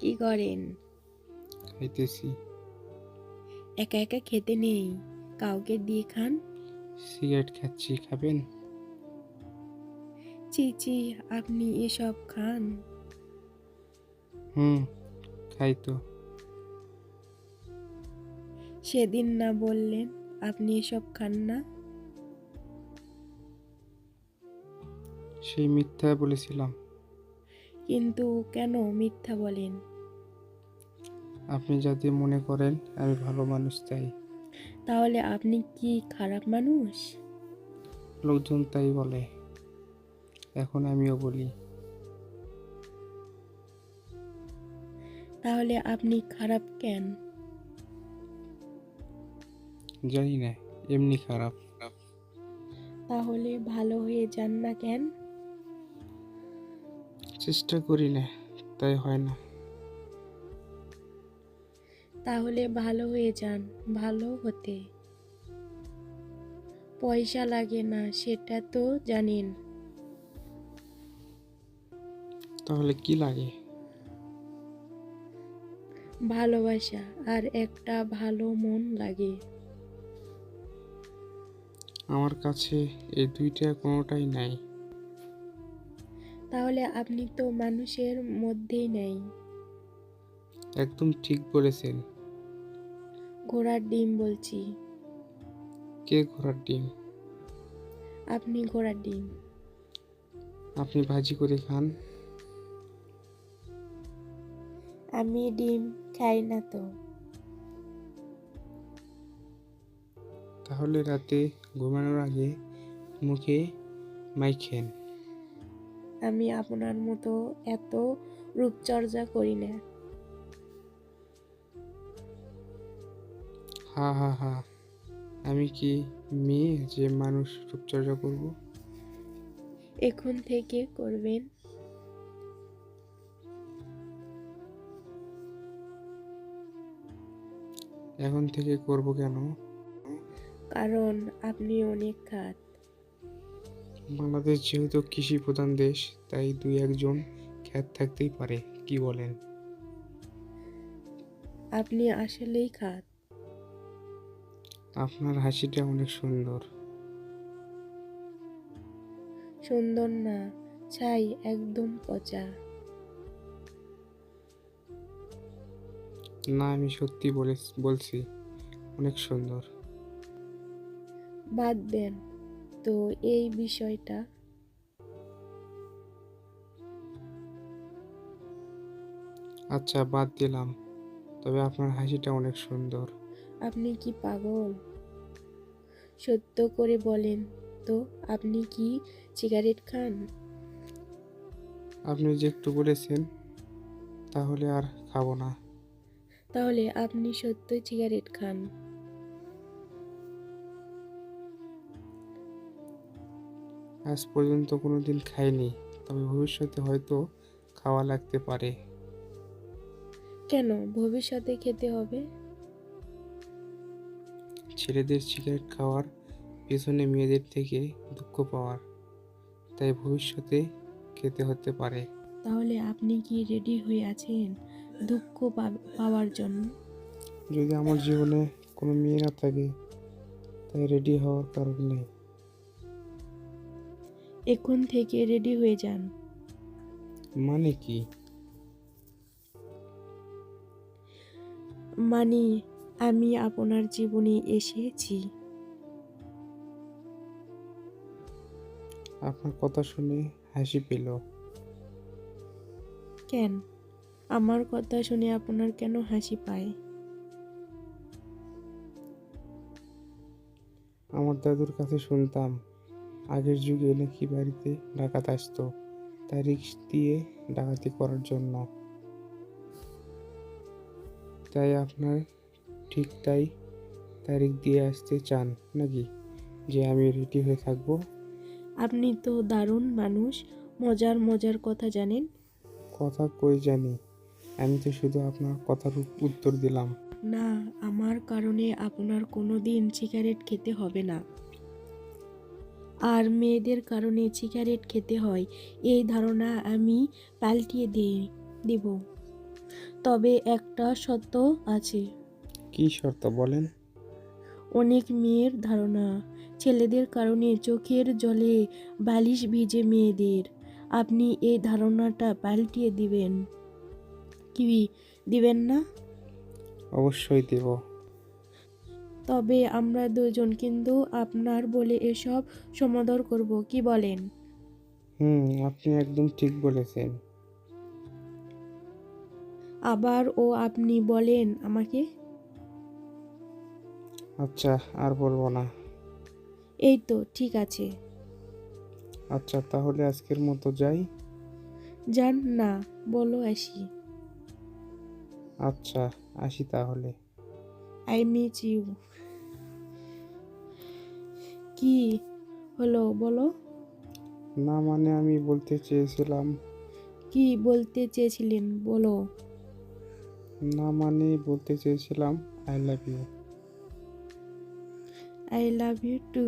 কি করেন? খাইতেছি। একা একা খেতে নেই। কাউকে দিয়ে খান? সিগারেট খাচ্ছি খাবেন? চি চি আপনি এসব খান। হুম খাই তো। সেদিন না বললেন আপনি এসব খান না? সেই মিথ্যা বলেছিলাম। কিন্তু কেন মিথ্যা বলেন? আপনি যদি মনে করেন আমি ভালো মানুষ তাই। তাহলে আপনি কি খারাপ মানুষ? লোকজন তাই বলে। এখন আমিও বলি। তাহলে আপনি খারাপ কেন? জানি না এমনি খারাপ। তাহলে ভালো হয়ে যান না কেন? চেষ্টা করি না তাই হয় না। তাহলে ভালো হয়ে যান ভালো হতে। পয়সা লাগে না সেটা তো জানেন। তাহলে কি লাগে? ভালোবাসা আর একটা ভালো মন লাগে। আমার কাছে এই দুইটা কোনোটাই নাই। তাহলে আপনি তো মানুষের মধ্যেই নেই। একদম ঠিক বলেছেন। ঘোড়ার ডিম বলছি। কে ঘোড়ার ডিম? আপনি ঘোড়ার ডিম। আপনি ভাজি করে খান। আমি ডিম খাই না তো। তাহলে রাতে ঘুমানোর আগে মুখে মাইখেন আমি আপনার মতো এত রূপচর্চা করি না। হা হা হা। আমি কি মেয়ে যে মানুষ রূপচর্চা করব? এখন থেকে করবেন। এখন থেকে করব কেন? কারণ আপনি অনেক খাত বাংলাদেশ যেহেতু কৃষি প্রধান দেশ তাই দুই একজন খ্যাত থাকতেই পারে কি বলেন? আপনি আসলেই খাত আপনার হাসিটা অনেক সুন্দর। সুন্দর না ছাই একদম পচা। না আমি সত্যি বলে বলছি অনেক সুন্দর। বাদ দেন। তো এই বিষয়টা। আচ্ছা বাদ দিলাম। তবে আপনার হাসিটা অনেক সুন্দর। আপনি কি পাগল? সত্য করে বলেন তো আপনি কি সিগারেট খান? আপনি যে একটু বলেছেন তাহলে আর খাব না। তাহলে আপনি সত্যই সিগারেট খান। আজ পর্যন্ত কোনো দিন খাইনি তবে ভবিষ্যতে হয়তো খাওয়া লাগতে পারে। কেন? ভবিষ্যতে খেতে হবে? ছেলেদের সিগারেট খাওয়ার পেছনে মেয়েদের থেকে দুঃখ পাওয়ার তাই ভবিষ্যতে খেতে হতে পারে। তাহলে আপনি কি রেডি হয়ে আছেন দুঃখ পা- পাওয়ার জন্য? যদি আমার জীবনে কোনো মেয়ে না থাকে তাই রেডি হওয়ার কারণ নেই। এখন থেকে রেডি হয়ে যান। মানে কি? মানে আমি আপনার জীবনে এসেছি। আপনার কথা শুনে হাসি পেল। কেন? আমার কথা শুনে আপনার কেন হাসি পায়? আমার দাদুর কাছে শুনতাম। আগের যুগে নাকি বাড়িতে ডাকাত আসতো? তাই রিক্স দিয়ে ডাকাতি করার জন্য। তাই আপনার ঠিক তাই তারিখ দিয়ে আসতে চান নাকি? যে আমি রেডি হয়ে থাকব। আপনি তো দারুণ মানুষ মজার মজার কথা জানেন। কথা কই জানি? আমি তো শুধু আপনার কথার উত্তর দিলাম। না আমার কারণে আপনার কোনো দিন সিগারেট খেতে হবে না। আর মেয়েদের কারণে সিগারেট খেতে হয়। এই ধারণা আমি পাল্টিয়ে দিয়ে দেব। তবে একটা সত্য আছে। কি শর্ত বলেন? অনেক মেয়ের ধারণা ছেলেদের কারণে চোখের জলে বালিশ ভিজে মেয়েদের। আপনি এই ধারণাটা পাল্টিয়ে দিবেন। কি দিবেন না? অবশ্যই দেব। তবে আমরা দুজন কিন্তু আপনার বলে এসব সমাদর করব কি বলেন? হুম আপনি একদম ঠিক বলেছেন। আবার ও আপনি বলেন আমাকে? আচ্ছা আর বলব না। এই তো ঠিক আছে। আচ্ছা তাহলে আজকের মতো যাই। যান না বলো আসি। আচ্ছা আসি তাহলে। আই মিস ইউ কি হলো বলো? না মানে আমি বলতে চেয়েছিলাম। কি বলতে চেয়েছিলেন বলো। না মানে বলতে চেয়েছিলাম I love you I love you too